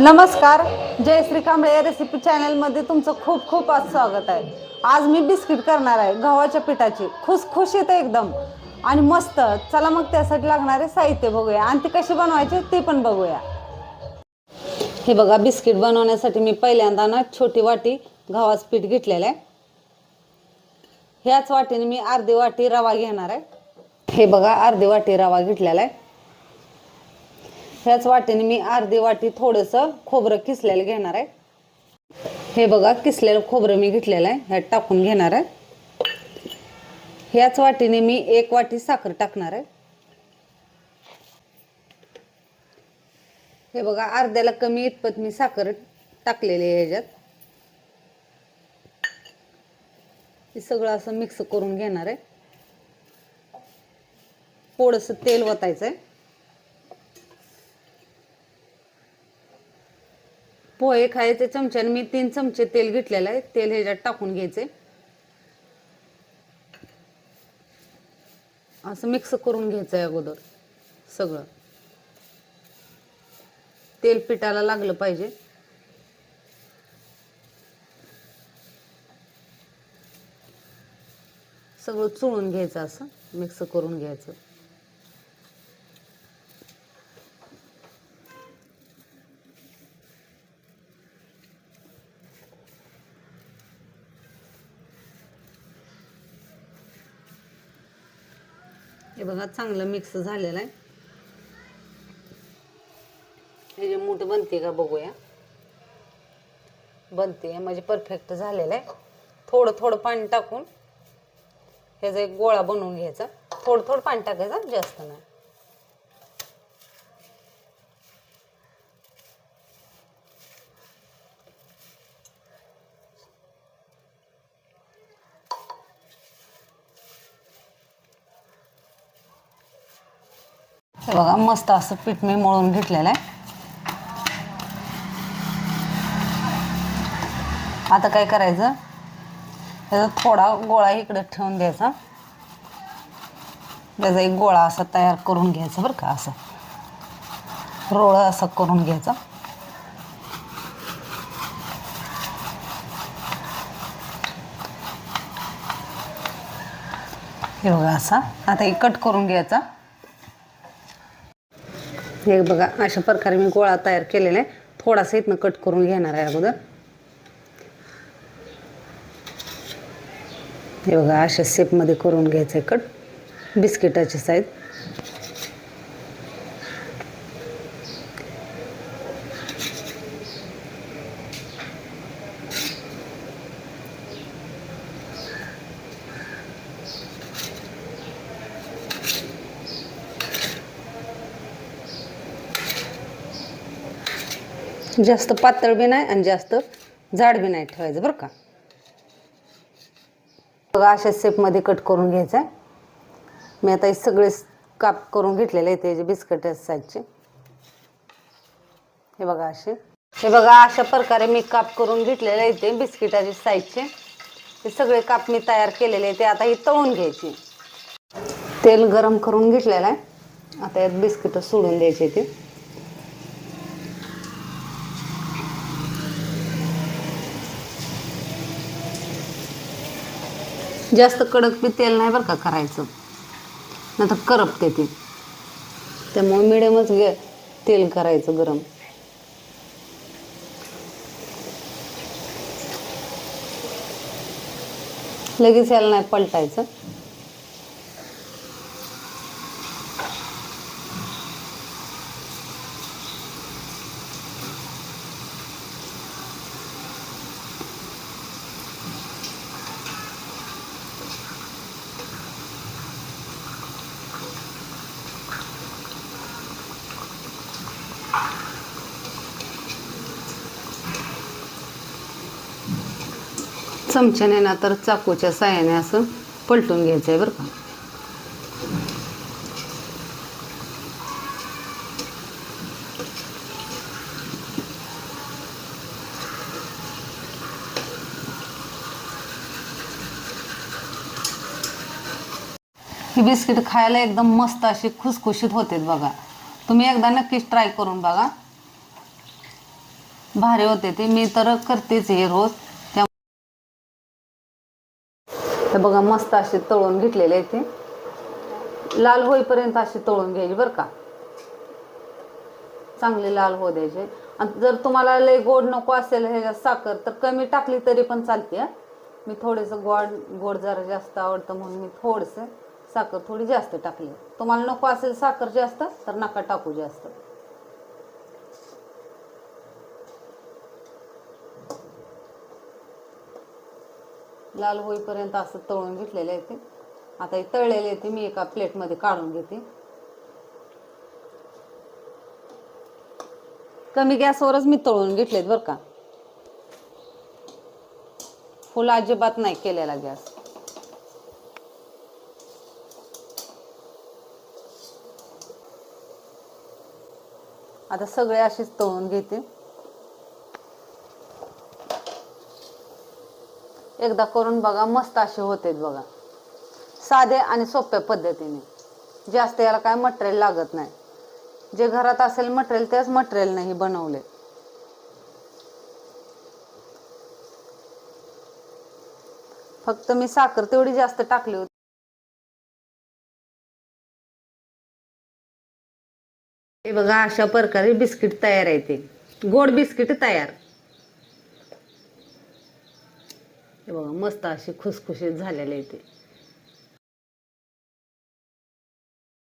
नमस्कार जय श्री कांबळे या रेसिपी चॅनलमध्ये तुमचं खूप खूप आज स्वागत आहे. आज मी बिस्किट करणार आहे गव्हाच्या पिठाची. खुसखुशीत एकदम. आणि मस्त चला मग त्यासाठी लागणारे साहित्य बघूया. आणि ती कशी बनवायची ते पण बघूया. हे बघा बिस्किट बनवण्यासाठी मी पहिल्यांदा ना छोटी वाटी गव्हाचं पीठ घेतलेलं आहे. ह्याच वाटीने मी अर्धी वाटी रवा घेणार आहे. हे बघा अर्धी वाटी रवा घेतलेला आहे. ह्याच वाटेने मी अर्धी वाटी थोडंसं खोबरं किसलेलं घेणार आहे. हे बघा किसलेलं खोबरं मी घेतलेलं आहे. ह्यात टाकून घेणार आहे. ह्याच वाटीने मी एक वाटी साखर टाकणार आहे. हे बघा अर्ध्याला कमी इतपत मी साखर टाकलेली आहे ह्याच्यात. हे सगळं असं मिक्स करून घेणार आहे. थोडंसं तेल वतायचं आहे. पोहे खायचे चमच्याने मी तीन चमचे तेल घेतलेलं आहे. तेल ह्याच्यात टाकून घ्यायचे. असं मिक्स करून घ्यायचं आहे अगोदर सगळं. तेल पिठाला लागलं पाहिजे. सगळं चुळून घ्यायचं असं मिक्स करून घ्यायचं. हे बघा चांगलं मिक्स झालेलं आहे. हे जे मूठ बनते का बघूया. बनते म्हणजे परफेक्ट झालेलं आहे. थोडं थोडं पाणी टाकून ह्याचा एक गोळा बनवून घ्यायचा थोडं थोडं पाणी टाकायचं जास्त नाही. हे बघा मस्त असं पीठ मी मळून घेतलेलं आहे. आता काय करायचं? त्याचा थोडा गोळा इकडे ठेवून द्यायचा. त्याचा एक गोळा असा तयार करून घ्यायचा बरं का असं. रोळ असं करून घ्यायचा. हे बघा असा. आता एक कट करून घ्यायचा. हे बघा अशा प्रकारे मी गोळा तयार केलेला आहे. थोडासा इथनं कट करून घेणार आहे अगोदर. हे बघा अशा शेपमध्ये करून घ्यायचं आहे कट बिस्किटाची साईज जास्त पातळ बी नाही आणि जास्त जाड बी नाही ठेवायचं बरं का. बघा अशा शेपमध्ये कट करून घ्यायचं आहे. मी आता हे सगळे काप करून घेतलेले आहेत त्याचे बिस्किट साईजचे. हे बघा असे. हे बघा अशा प्रकारे मी काप करून घेतलेले आहेत ते बिस्किटाचे साईजचे. हे सगळे काप मी तयार केलेले आहेत ते आता हे तळून घ्यायचे. तेल गरम करून घेतलेलं आहे. आता यात बिस्किटं सोडून द्यायचे ते. जास्त कडक बी तेल नाही बरं का करायचं. नाही तर करपते ते. त्यामुळे मिडियमच गे तेल करायचं गरम. लगेच याला नाही पलटायचं. चमच्याने ना तर चाकूच्या साह्याने असं पलटून घ्यायचं आहे बरं का. ही बिस्किट खायला एकदम मस्त अशी खुसखुशीत होते बघा. तुम्ही एकदा नक्कीच ट्राय करून बघा. भारी होते ते. मी तर करतेच हे रोज. तर बघा मस्त असे तळून घेतलेले आहे ते. लाल होईपर्यंत असे तळून घ्यायचे बरं का. चांगले लाल हो द्यायचे. आणि जर तुम्हाला लय गोड नको असेल ह्याच्यात साखर तर कमी टाकली तरी पण चालते मी थोडंसं गोड गोड जरा जास्त आवडतं म्हणून मी थोडंसं साखर थोडी जास्त टाकली. तुम्हाला नको असेल साखर जास्त तर नका टाकू जास्त. लाल होईपर्यंत असं तळून घेतलेले आहे ते. आता हे तळलेले आहे ते मी एका प्लेटमध्ये काढून घेते. कमी गॅसवरच मी तळून घेतलेत बरं का. फुल अजिबात नाही केलेला गॅस. आता सगळे असेच तळून घेते. एकदा करून बघा मस्त असे होते बघा. साधे आणि सोप्या पद्धतीने. जास्त याला काय मटेरियल लागत नाही. जे घरात असेल मटेरियल त्याच मटेरियल नाही बनवले. फक्त मी साखर तेवढी जास्त टाकली होती. हे बघा अशा प्रकारे बिस्किट तयार आहे ते. गोड बिस्किट तयार. हे बघा मस्त असे खुसखुशीत झालेले आहे ते.